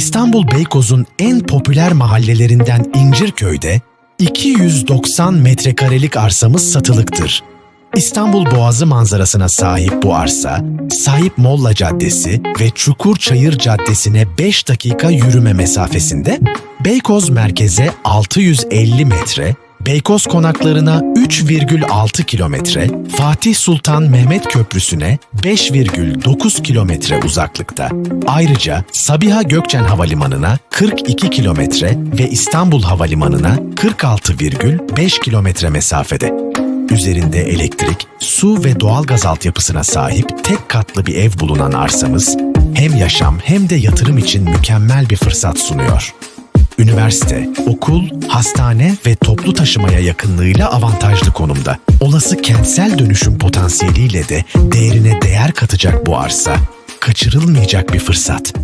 İstanbul Beykoz'un en popüler mahallelerinden İncirköy'de 290 metrekarelik arsamız satılıktır. İstanbul Boğazı manzarasına sahip bu arsa, Sahip Molla Caddesi ve Çukurçayır Caddesi'ne 5 dakika yürüme mesafesinde, Beykoz merkeze 650 metre, Beykoz konaklarına 3,6 kilometre, Fatih Sultan Mehmet Köprüsü'ne 5,9 kilometre uzaklıkta. Ayrıca Sabiha Gökçen Havalimanı'na 42 kilometre ve İstanbul Havalimanı'na 46,5 kilometre mesafede. Üzerinde elektrik, su ve doğalgaz altyapısına sahip tek katlı bir ev bulunan arsamız, hem yaşam hem de yatırım için mükemmel bir fırsat sunuyor. Üniversite, okul, hastane ve toplu taşımaya yakınlığıyla avantajlı konumda. Olası kentsel dönüşüm potansiyeliyle de değerine değer katacak bu arsa, kaçırılmayacak bir fırsat.